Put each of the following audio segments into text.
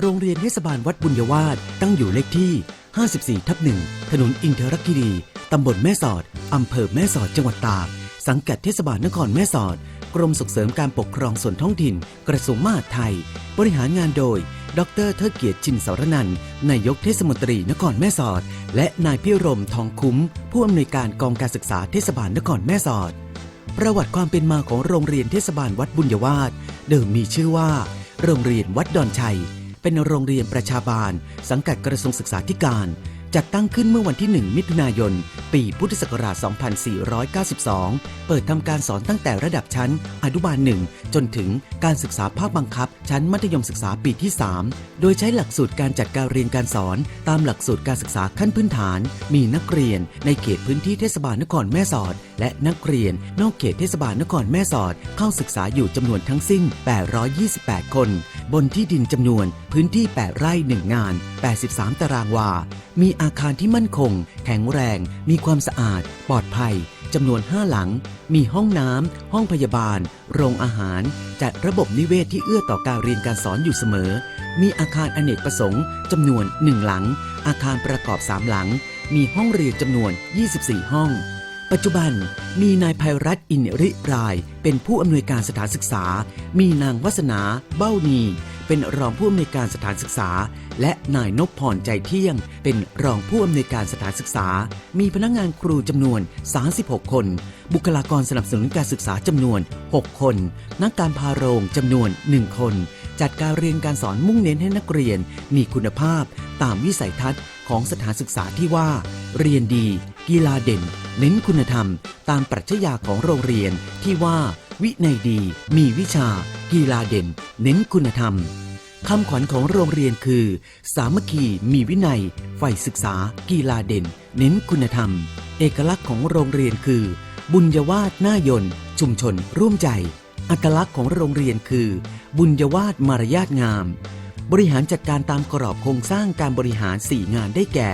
โรงเรียนเทศบาลวัดบุญยวาสตั้งอยู่เลขที่ 54 ทับ1ถนนอินทรคิรี ตำบลแม่สอด อำเภอแม่สอด จังหวัดตาก สังกัดเทศบาลนครแม่สอด กรมส่งเสริมการปกครองส่วนท้องถิ่น กระทรวงมหาดไทย บริหารงานโดย ดรเทิดเกียรติชินสารนันนายกเทศมนตรีนครแม่สอด และนายพิรมทองคุ้ม ผู้อำนวยการกองการศึกษาเทศบาลนครแม่สอด ประวัติความเป็นมาของโรงเรียนเทศบาลวัดบุญยวาสเดิมมีชื่อว่า โรงเรียนวัดดอนชัย เป็นโรงเรียนประชาบาล สังกัดกระทรวงศึกษาธิการ จัดตั้งขึ้นเมื่อวันที่ 1 มิถุนายน ปีพุทธศักราช 2492 เปิดทำการสอนตั้งแต่ระดับชั้น อนุบาล 1 จนถึงการศึกษาภาคบังคับ ชั้นมัธยมศึกษาปีที่ 3 โดยใช้หลักสูตรการจัดการเรียนการสอน ตามหลักสูตรการศึกษาขั้นพื้นฐาน มีนักเรียนในเขตพื้นที่เทศบาลนครแม่สอด และนักเรียนนอกเขตเทศบาลนครแม่สอด เข้าศึกษาอยู่จำนวนทั้งสิ้น 828 คน บนที่ดินจำนวนพื้นที่ 8 ไร่ 1 งาน 83 ตารางวา มีอาคารที่มั่นคง แข็งแรง มีความสะอาด ปลอดภัยจำนวน 5 หลัง มีห้องน้ำ ห้องพยาบาล โรงอาหาร จัดระบบนิเวศที่เอื้อต่อการเรียนการสอนอยู่เสมอ มีอาคารอเนกประสงค์จำนวน 1 หลัง อาคารประกอบ 3 หลัง มีห้องเรียนจำนวน 24 ห้อง ปัจจุบันมีนายภัยรัตน์อินริราย เป็นผู้อำนวยการสถานศึกษา มีนางวัสนาเบ้านี เป็นรองผู้อำนวยการสถานศึกษา และนายนพพรใจเที่ยง เป็นรองผู้อำนวยการสถานศึกษา มีพนักงานครูจำนวน 36 คน บุคลากรสนับสนุนการศึกษาจำนวน 6 คน นักการพาโรงจำนวน 1 คน จัดการเรียนการสอนมุ่งเน้นให้นักเรียน มีคุณภาพ ตามวิสัยทัศน์ของสถานศึกษาที่ว่า เรียนดี กีฬาเด่น เน้นคุณธรรม ตามปรัชญาของโรงเรียนที่ว่า วินัยดี มีวิชา กีฬาเด่น เน้นคุณธรรมคำขวัญของโรงเรียนคือ สามัคคีมีวินัยใฝ่ศึกษา กีฬาเด่น เน้นคุณธรรม เอกลักษณ์ของโรงเรียนคือ บุญยวาสหน้ายนชุมชนร่วมใจ อัตลักษณ์ของโรงเรียนคือ บุญยวาสมารยาทงาม บริหารจัดการตามกรอบโครงสร้างการบริหาร 4 งานได้แก่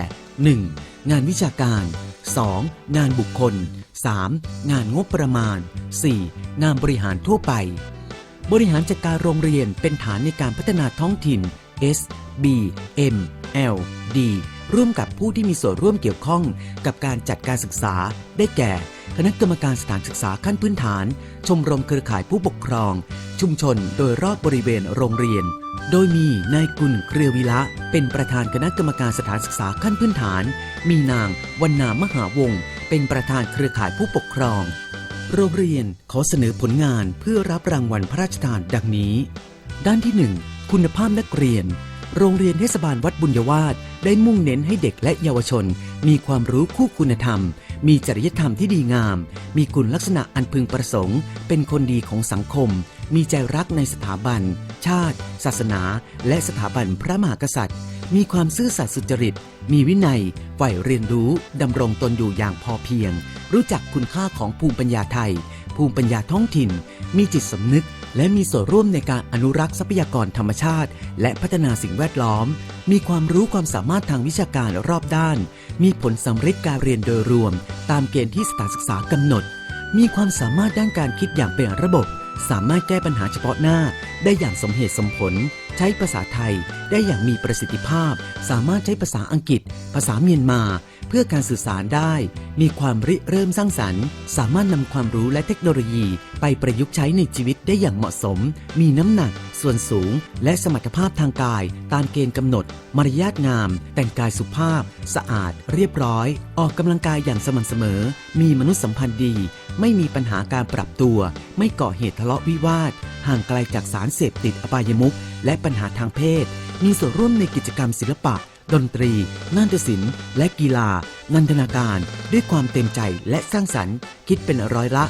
1. งานวิชาการ 2. งานบุคคล 3. งานงบประมาณ 4. งานบริหารทั่วไป บริหารจัดการโรงเรียนเป็นฐานในการพัฒนาท้องถิ่น S B M L D ร่วมกับผู้ที่มีส่วนร่วมเกี่ยวข้องกับการจัดการศึกษา ได้แก่ คณะกรรมการสถานศึกษาขั้นพื้นฐาน ชมรมเครือข่ายผู้ปกครอง ชุมชนโดยรอบบริเวณโรงเรียน โดยมีนายกุลเครือวิละ เป็นประธานคณะกรรมการสถานศึกษาขั้นพื้นฐาน มีนางวันนามหาวงศ์เป็นประธานเครือข่ายผู้ปกครอง โรงเรียนขอเสนอผลงานเพื่อรับรางวัลพระราชทานดังนี้ ด้านที่ 1 คุณภาพนักเรียน โรงเรียนเทศบาลวัดบุญยวาสได้มุ่งเน้นให้เด็กและเยาวชน มีความรู้คู่คุณธรรม มีจริยธรรมที่ดีงาม มีคุณลักษณะอันพึงประสงค์ เป็นคนดีของสังคม มีใจรักในสถาบัน ชาติ ศาสนา และสถาบันพระมหากษัตริย์ มีความซื่อสัตย์สุจริต มีวินัยใฝ่เรียนรู้ ดำรงตนอยู่อย่างพอเพียง รู้จักคุณค่าของภูมิปัญญาไทย ภูมิปัญญาท้องถิ่น มีจิตสำนึก และมีส่วนร่วมในการอนุรักษ์ทรัพยากรธรรมชาติ และพัฒนาสิ่งแวดล้อม มีความรู้ความสามารถทางวิชาการรอบด้าน มีผลสำเร็จการเรียนโดยรวม ตามเกณฑ์ที่สถานศึกษากำหนด มีความสามารถด้านการคิดอย่างเป็นระบบ สามารถแก้ปัญหาเฉพาะหน้า ได้อย่างสมเหตุสมผล ใช้ภาษาไทย ได้อย่างมีประสิทธิภาพ สามารถใช้ภาษาอังกฤษ ภาษาเมียนมา พื่อการสื่อสารได้ มีความริเริ่มสร้างสรรค์ สามารถนำความรู้และเทคโนโลยีไปประยุกต์ใช้ในชีวิตได้อย่างเหมาะสม มีน้ำหนัก ส่วนสูง และสมรรถภาพทางกาย ตามเกณฑ์กำหนด มารยาทงาม แต่งกายสุภาพ สะอาด เรียบร้อย ออกกำลังกายอย่างสม่ำเสมอ มีมนุษยสัมพันธ์ดี ไม่มีปัญหาการปรับตัว ไม่ก่อเหตุทะเลาะวิวาท ห่างไกลจากสารเสพติดอบายมุขและปัญหาทางเพศ มีส่วนร่วมในกิจกรรมศิลปะ ดนตรี นาฏศิลป์ และกีฬา นันทนาการ ด้วยความเต็มใจและสร้างสรรค์ คิดเป็นร้อยละ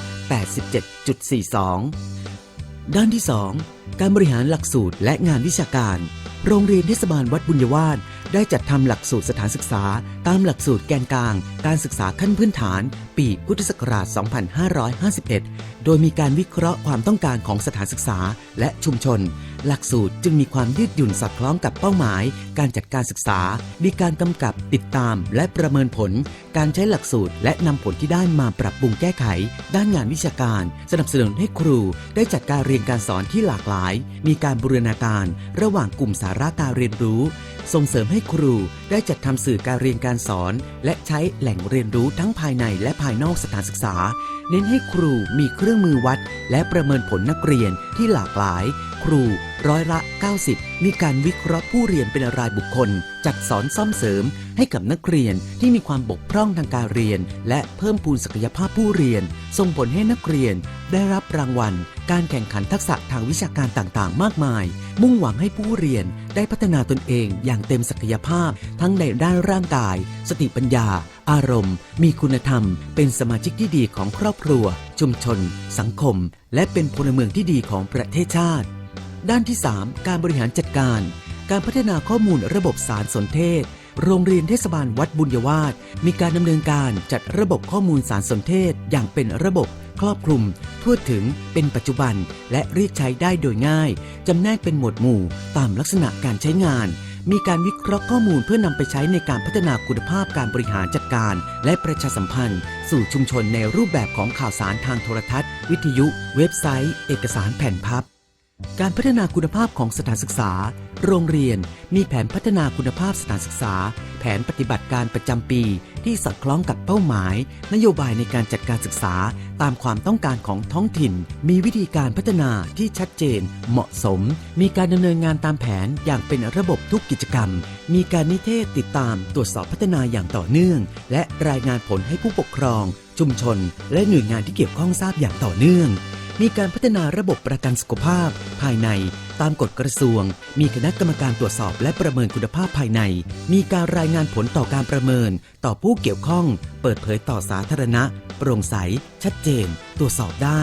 87.42 ด้านที่ 2 การบริหารหลักสูตรและงานวิชาการ โรงเรียนเทศบาลวัดบุญยวาสได้จัดทำหลักสูตรสถานศึกษา ตามหลักสูตรแกนกลาง การศึกษาขั้นพื้นฐานปีพุทธศักราช 2551 โดยมีการวิเคราะห์ความต้องการของสถานศึกษาและชุมชน หลักสูตรจึงมีความยืดหยุ่นสอดคล้องกับเป้าหมาย การจัดการศึกษา มีการกำกับติดตามและประเมินผล การใช้หลักสูตรและนำผลที่ได้มาปรับปรุงแก้ไข ด้านงานวิชาการ สนับสนุนให้ครู ได้จัดการเรียนการสอนที่หลากหลาย มีการบูรณาการ ระหว่างกลุ่มสาระการเรียนรู้ ส่งเสริมให้ครูได้จัดทำสื่อการเรียนการสอน และใช้แหล่งเรียนรู้ทั้งภายในและภายนอกสถานศึกษา เน้นให้ครูมีเครื่องมือวัด และประเมินผลนักเรียนที่หลากหลาย ครูร้อยละ 90 มีการวิเคราะห์ผู้เรียนเป็นรายบุคคล จัดสอนซ่อมเสริม ให้กับนักเรียนที่มีความบกพร่องทางการเรียน และเพิ่มพูนศักยภาพผู้เรียน ส่งผลให้นักเรียน ได้รับรางวัล การแข่งขันทักษะทางวิชาการต่างๆ มากมาย มุ่งหวังให้ผู้เรียนได้พัฒนาตนเองอย่างเต็มศักยภาพ ทั้งในด้านร่างกาย สติปัญญา อารมณ์ มีคุณธรรม เป็นสมาชิกที่ดีของครอบครัว ชุมชน สังคม และเป็นพลเมืองที่ดีของประเทศชาติ ด้านที่ 3 การบริหารจัดการ การพัฒนาข้อมูลระบบสารสนเทศ โรงเรียนเทศบาลวัดบุญยวาสมีการดำเนินการจัดระบบข้อมูลสารสนเทศอย่างเป็นระบบครอบคลุม ทั่วถึงเป็นปัจจุบัน และเรียกใช้ได้โดยง่าย จำแนกเป็นหมวดหมู่ ตามลักษณะการใช้งาน มีการวิเคราะห์ข้อมูลเพื่อนำไปใช้ในการพัฒนาคุณภาพการบริหารจัดการ และประชาสัมพันธ์ สู่ชุมชนในรูปแบบของข่าวสารทางโทรทัศน์ วิทยุ เว็บไซต์ เอกสารแผ่นพับ การพัฒนาคุณภาพของสถานศึกษา โรงเรียนมีแผนพัฒนาคุณภาพสถานศึกษา แผนปฏิบัติการประจำปี ที่สอดคล้องกับเป้าหมาย นโยบายในการจัดการศึกษา ตามความต้องการของท้องถิ่น มีวิธีการพัฒนาที่ชัดเจน เหมาะสม มีการดำเนินงานตามแผนอย่างเป็นระบบทุกกิจกรรม มีการนิเทศติดตามตรวจสอบพัฒนาอย่างต่อเนื่อง และรายงานผลให้ผู้ปกครอง ชุมชน และหน่วยงานที่เกี่ยวข้องทราบอย่างต่อเนื่อง มีการพัฒนาระบบประกันสุขภาพ ภายใน ตามกฎกระทรวง มีคณะกรรมการตรวจสอบและประเมินคุณภาพภายใน มีการรายงานผลต่อการประเมิน ต่อผู้เกี่ยวข้อง เปิดเผยต่อสาธารณะ โปร่งใส ชัดเจน ตรวจสอบได้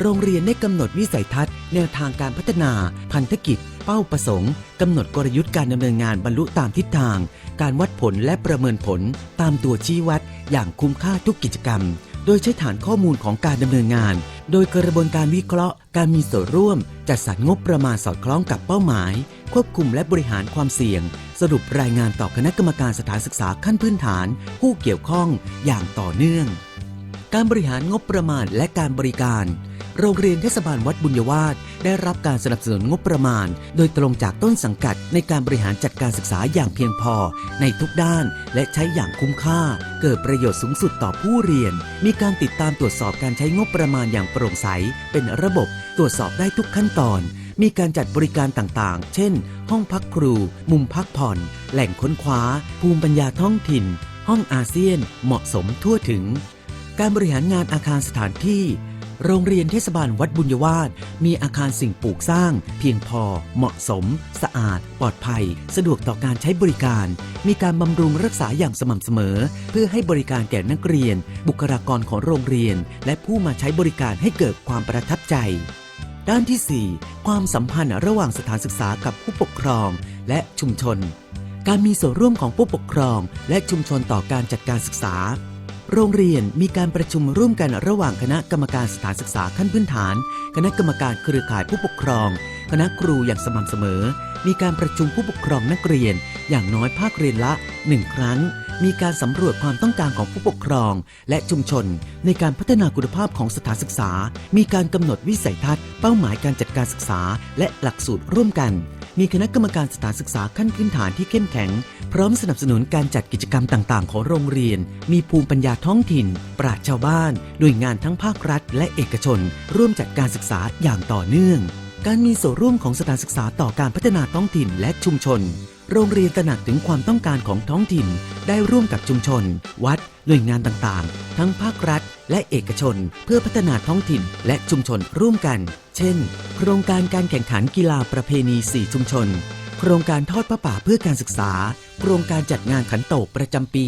โรงเรียนได้กำหนดวิสัยทัศน์ แนวทางการพัฒนา พันธกิจ เป้าประสงค์กำหนดกลยุทธ์การดำเนินงานบรรลุตามทิศทาง การวัดผลและประเมินผล ตามตัวชี้วัด อย่างคุ้มค่าทุกกิจกรรม โดยใช้ฐานข้อมูลของการดำเนินงาน โดยกระบวนการวิเคราะห์ การมีส่วนร่วม จัดสรรงบประมาณสอดคล้องกับเป้าหมาย ควบคุมและบริหารความเสี่ยง สรุปรายงานต่อคณะกรรมการสถานศึกษาขั้นพื้นฐาน ผู้เกี่ยวข้องอย่างต่อเนื่อง การบริหารงบประมาณและการบริการ โรงเรียนเทศบาลวัดบุญยวาสได้รับการสนับสนุนงบประมาณ โดยตรงจากต้นสังกัดในการบริหารจัดการศึกษาอย่างเพียงพอ ในทุกด้านและใช้อย่างคุ้มค่า เกิดประโยชน์สูงสุดต่อผู้เรียน มีการติดตามตรวจสอบการใช้งบประมาณอย่างโปร่งใส เป็นระบบตรวจสอบได้ทุกขั้นตอน มีการจัดบริการต่างๆ เช่น ห้องพักครู มุมพักผ่อน แหล่งค้นคว้า ภูมิปัญญาท้องถิ่น ห้องอาเซียน เหมาะสมทั่วถึง การบริหารงานอาคารสถานที่ โรงเรียนเทศบาลวัดบุญยวาสมีอาคารสิ่งปลูกสร้าง เพียงพอ เหมาะสม สะอาด ปลอดภัย สะดวกต่อการใช้บริการ มีการบำรุงรักษาอย่างสม่ำเสมอ เพื่อให้บริการแก่นักเรียน บุคลากรของโรงเรียน และผู้มาใช้บริการให้เกิดความประทับใจ ด้านที่ 4 ความสัมพันธ์ระหว่างสถานศึกษากับผู้ปกครอง และชุมชน การมีส่วนร่วมของผู้ปกครอง และชุมชนต่อการจัดการศึกษา โรงเรียนมีการประชุมร่วมกันระหว่างคณะกรรมการสถานศึกษาขั้นพื้นฐาน คณะกรรมการเครือข่ายผู้ปกครอง คณะครูอย่างสม่ำเสมอ มีการประชุมผู้ปกครองนักเรียน อย่างน้อยภาคเรียนละ1ครั้ง มีการสำรวจความต้องการของผู้ปกครอง และชุมชน ในการพัฒนาคุณภาพของสถานศึกษา มีการกำหนดวิสัยทัศน์ เป้าหมายการจัดการศึกษา และหลักสูตรร่วมกัน มีคณะกรรมการสถานศึกษาขั้นพื้นฐานที่เข้มแข็ง พร้อมสนับสนุนการจัดกิจกรรมต่างๆ ของโรงเรียน มีภูมิปัญญาท้องถิ่น ปราชชาวบ้านหน่วยงานทั้งภาครัฐ และเอกชน ร่วมจัดการศึกษาอย่างต่อเนื่อง การมีส่วนร่วมของสถานศึกษาต่อการพัฒนาท้องถิ่นและชุมชน โรงเรียนตระหนักถึงความต้องการของท้องถิ่น ได้ร่วมกับชุมชน วัด หน่วยงานต่างๆ ทั้งภาครัฐ และเอกชน เพื่อพัฒนาท้องถิ่นและชุมชนร่วมกัน เช่น โครงการการแข่งขันกีฬาประเพณี4ชุมชน โครงการทอดพระป่าเพื่อการศึกษา โครงการจัดงานขันโตกประจำปี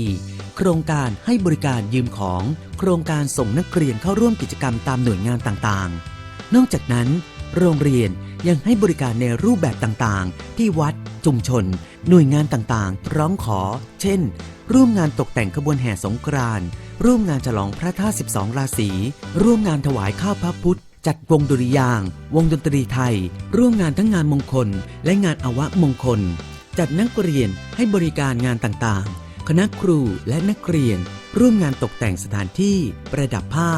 โครงการให้บริการยืมของ โครงการส่งนักเรียนเข้าร่วมกิจกรรมตามหน่วยงานต่างๆ นอกจากนั้น โรงเรียนยังให้บริการในรูปแบบต่างๆ ที่วัด ชุมชน หน่วยงานต่างๆ ร้องขอ เช่น ร่วมงานตกแต่งขบวนแห่สงกรานต์ร่วมงานฉลองพระธาตุ12 ราศี ร่วมงานถวายข้าวพระพุทธ จัดวงดุริยางค์วงดนตรีไทย ร่วมงานทั้งงานมงคล และงานอวมงคล จัดนักเรียนให้บริการงานต่างๆ คณะครูและนักเรียน ร่วมงานตกแต่งสถานที่ ประดับผ้า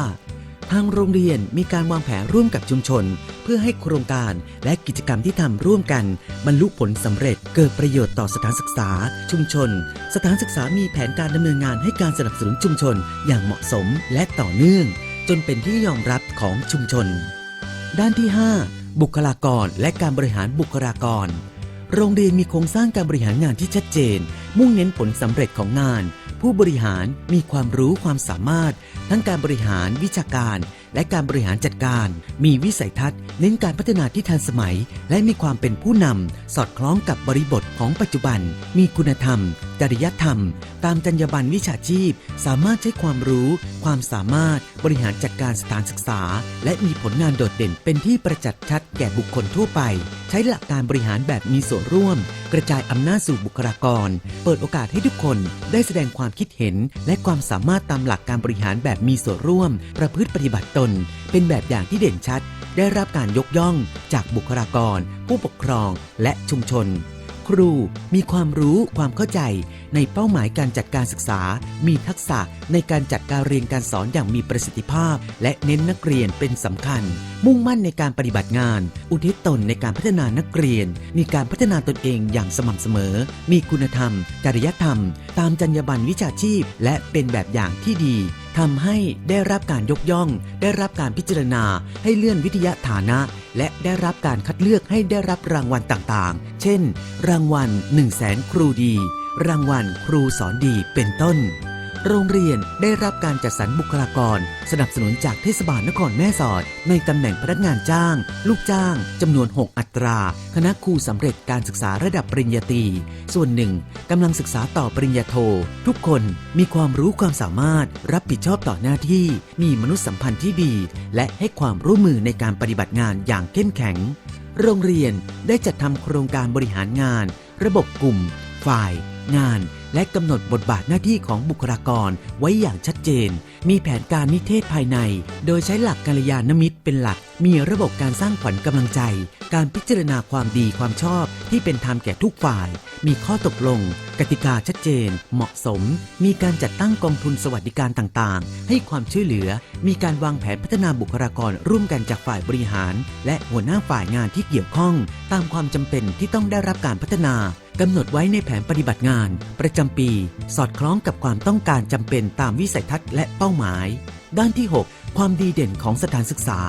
ทางโรงเรียนมีการวางแผนร่วมกับชุมชน เพื่อให้โครงการและกิจกรรมที่ทำร่วมกันบรรลุผลสำเร็จเกิดประโยชน์ต่อสถานศึกษา ชุมชน สถานศึกษามีแผนการดำเนินงานให้การสนับสนุนชุมชนอย่างเหมาะสมและต่อเนื่อง จนเป็นที่ยอมรับของชุมชน ด้านที่ 5 บุคลากรและการบริหารบุคลากร โรงเรียนมีโครงสร้างการบริหารงานที่ชัดเจน มุ่งเน้นผลสำเร็จของงาน ผู้บริหารมีความรู้ความสามารถ ทั้งการบริหารวิชาการ และการบริหารจัดการ มีวิสัยทัศน์ เน้นการพัฒนาที่ทันสมัย และมีความเป็นผู้นำสอดคล้องกับบริบทของปัจจุบัน มีคุณธรรม จริยธรรม ตามจรรยาบรรณวิชาชีพ สามารถใช้ความรู้ ความสามารถบริหารจัดการสถานศึกษา และมีผลงานโดดเด่นเป็นที่ประจักษ์ชัดแก่บุคคลทั่วไป ใช้หลักการบริหารแบบมีส่วนร่วม กระจายอำนาจสู่บุคลากร เปิดโอกาสให้ทุกคนได้แสดงความคิดเห็น และความสามารถตามหลักการบริหารแบบมีส่วนร่วม ประพฤติปฏิบัติตน เป็นแบบอย่างที่เด่นชัด ได้รับการยกย่อง จากบุคลากร ผู้ปกครอง และชุมชน ครูมีความรู้ความเข้าใจ ในเป้าหมายการจัดการศึกษา มีทักษะในการจัดการเรียนการสอนอย่างมีประสิทธิภาพ และเน้นนักเรียนเป็นสำคัญ มุ่งมั่นในการปฏิบัติงาน อุทิศตนในการพัฒนานักเรียน มีการพัฒนาตนเองอย่างสม่ำเสมอ มีคุณธรรม จริยธรรม ตามจรรยาบรรณวิชาชีพ และเป็นแบบอย่างที่ดี ทำให้ได้รับการยกย่อง ได้รับการพิจารณา ให้เลื่อนวิทยาฐานะ และได้รับการคัดเลือกให้ได้รับรางวัลต่างๆ เช่น รางวัล 1 0 0 0 0แสนครูดี รางวัลครูสอนดีเป็นต้น โรงเรียนได้รับการจัดสรรบุคลากร สนับสนุนจากเทศบาลนครแม่สอด ในตำแหน่งพนักงานจ้าง ลูกจ้างจำนวน 6 อัตรา คณะครูสำเร็จการศึกษาระดับปริญญาตรี ส่วนหนึ่งกำลังศึกษาต่อปริญญาโท ทุกคนมีความรู้ความสามารถ รับผิดชอบต่อหน้าที่ มีมนุษยสัมพันธ์ที่ดี และให้ความร่วมมือในการปฏิบัติงานอย่างเข้มแข็ง โรงเรียนได้จัดทำโครงการบริหารงาน ระบบกลุ่ม ฝ่าย งาน และกำหนดบทบาทหน้าที่ของบุคลากรไว้อย่างชัดเจน มีแผนการนิเทศภายใน โดยใช้หลักกัลยาณมิตรเป็นหลัก มีระบบการสร้างขวัญกำลังใจ การพิจารณาความดีความชอบที่เป็นธรรมแก่ทุกฝ่าย มีข้อตกลง กติกาชัดเจน เหมาะสม มีการจัดตั้งกองทุนสวัสดิการต่างๆ ให้ความช่วยเหลือ มีการวางแผนพัฒนาบุคลากรร่วมกันจากฝ่ายบริหาร และหัวหน้าฝ่ายงานที่เกี่ยวข้อง ตามความจำเป็นที่ต้องได้รับการพัฒนา กำหนดไว้ในแผนปฏิบัติงาน ประจำปี สอดคล้องกับความต้องการจำเป็นตามวิสัยทัศน์และเป้าหมาย ด้านที่ 6 ความดีเด่นของสถานศึกษา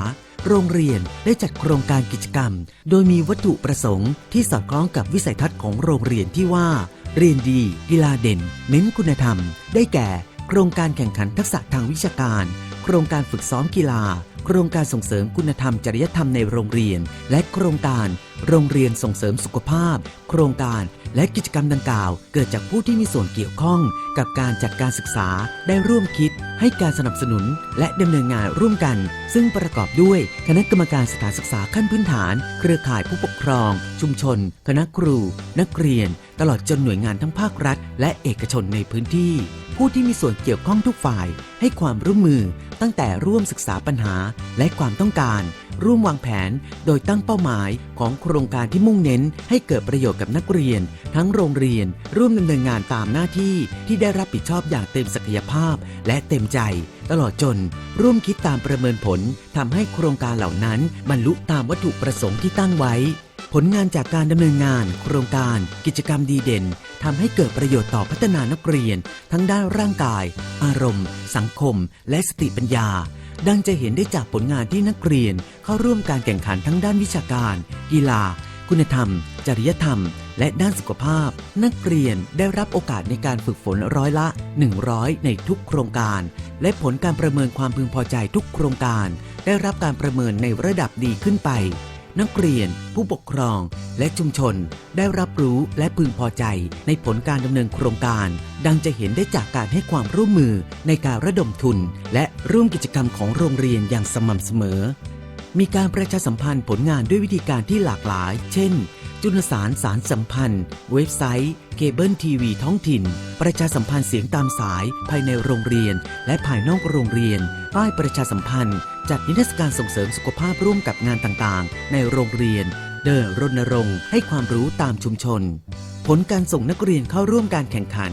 โรงเรียนได้จัดโครงการกิจกรรม โดยมีวัตถุประสงค์ที่สอดคล้องกับวิสัยทัศน์ของโรงเรียนที่ว่า เรียนดี กีฬาเด่น เน้นคุณธรรม ได้แก่ โครงการแข่งขันทักษะทางวิชาการ โครงการฝึกซ้อมกีฬาโครงการส่งเสริมคุณธรรมจริยธรรมในโรงเรียน และโครงการ โรงเรียนส่งเสริมสุขภาพ โครงการ และกิจกรรมดังกล่าว เกิดจากผู้ที่มีส่วนเกี่ยวข้อง กับการจัดการศึกษาได้ร่วมคิด ให้การสนับสนุน และดำเนินงานร่วมกัน ซึ่งประกอบด้วยคณะกรรมการสถานศึกษาขั้นพื้นฐาน เครือข่ายผู้ปกครอง ชุมชน คณะครู นักเรียน ตลอดจนหน่วยงานทั้งภาครัฐ และเอกชนในพื้นที่ ผู้ที่มีส่วนเกี่ยวข้องทุกฝ่าย ให้ความร่วมมือตั้งแต่ร่วมศึกษาปัญหาและความต้องการ ร่วมวางแผน โดยตั้งเป้าหมายของโครงการที่มุ่งเน้น ให้เกิดประโยชน์กับนักเรียน ทั้งโรงเรียน ร่วมดำเนินงานตามหน้าที่ที่ได้รับผิดชอบอย่างเต็มศักยภาพ และเต็มใจ ตลอดจน ร่วมคิดตามประเมินผลทำให้โครงการเหล่านั้นบรรลุตามวัตถุประสงค์ที่ตั้งไว้ ผลงานจากการดำเนินงาน โครงการ กิจกรรมดีเด่นทำให้เกิดประโยชน์ต่อพัฒนานักเรียน ทั้งด้านร่างกาย อารมณ์ สังคม และสติปัญญา ดังจะเห็นได้จากผลงานที่นักเรียน เข้าร่วมการแข่งขันทั้งด้านวิชาการ กีฬา คุณธรรม จริยธรรม และด้านสุขภาพ นักเรียนได้รับโอกาสในการฝึกฝนร้อยละ 100 ในทุกโครงการ และผลการประเมินความพึงพอใจทุกโครงการ ได้รับการประเมินในระดับดีขึ้นไป นักเรียน ผู้ปกครอง และชุมชนได้รับรู้และพึงพอใจในผลการดำเนินโครงการ ดังจะเห็นได้จากการให้ความร่วมมือในการระดมทุน และร่วมกิจกรรมของโรงเรียนอย่างสม่ำเสมอ มีการประชาสัมพันธ์ผลงานด้วยวิธีการที่หลากหลาย เช่น จุลสารสารสัมพันธ์ เว็บไซต์ เคเบิลทีวีท้องถิ่น ประชาสัมพันธ์เสียงตามสาย ภายในโรงเรียน และภายนอกโรงเรียน ป้ายประชาสัมพันธ์ จัดนิทรรศการส่งเสริมสุขภาพร่วมกับงานต่างๆ ในโรงเรียน เดินรณรงค์ให้ความรู้ตามชุมชน ผลการส่งนักเรียนเข้าร่วมการแข่งขัน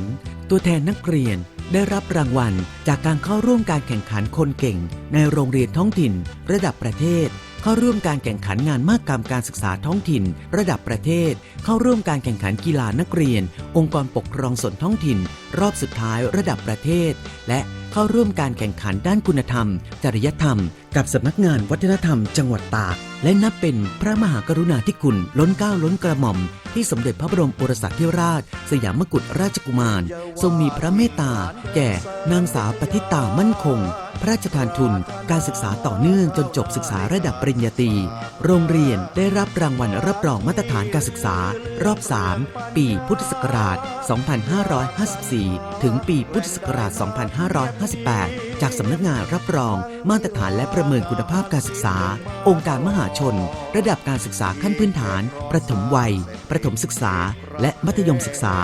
ตัวแทนนักเรียนได้รับรางวัล จากการเข้าร่วมการแข่งขันคนเก่ง ในโรงเรียนท้องถิ่น ระดับประเทศ เข้าร่วมการแข่งขันงานมากกรรมการศึกษาท้องถิ่น ระดับประเทศ เข้าร่วมการแข่งขันกีฬานักเรียน องค์กรปกครองส่วนท้องถิ่น รอบสุดท้ายระดับประเทศ และเข้าร่วมการแข่งขันด้านคุณธรรม จริยธรรม กับสำนักงานวัฒนธรรม จังหวัดตาก และนับเป็นพระมหากรุณาธิคุณล้นเกล้าล้นกระหม่อม ที่สมเด็จพระบรมโอรสาธิราช สยามกุฎราชกุมาร ทรงมีพระเมตตา แก่นางสาวปฏิตามั่นคง พระราชทานทุนการศึกษาต่อเนื่องจนจบศึกษาระดับปริญญาตรี โรงเรียนได้รับรางวัลรับรองมาตรฐานการศึกษา รอบ 3 ปีพุทธศักราช 2554 ถึงปีพุทธศักราช 2558 จากสำนักงานรับรองมาตรฐานและประเมินคุณภาพการศึกษา องค์การมหาชน ระดับการศึกษาขั้นพื้นฐาน ประถมวัย ประถมศึกษา และมัธยมศึกษา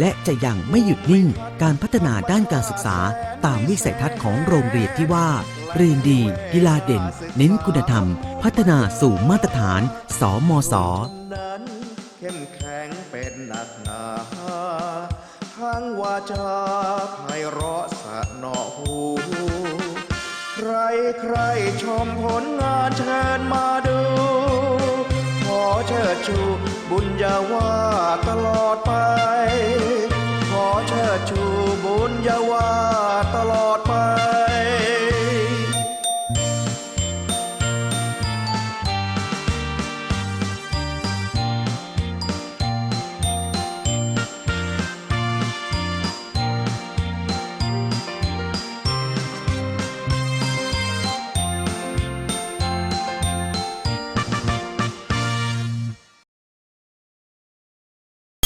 และจะยังไม่หยุดนิ่งการพัฒนาด้านการศึกษา ตามวิสัยทัศน์ของโรงเรียนที่ว่า เรียนดี กีฬาเด่น เน้นคุณธรรม พัฒนาสู่มาตรฐาน สมสนั้นเข้มแข็งเป็นหนักหนาทั้งวาจาไพเราะสะเนอหู ใครใครชมผลงานเชิญมาดู ขอเชิดชูบุญญาวาสตลอดไป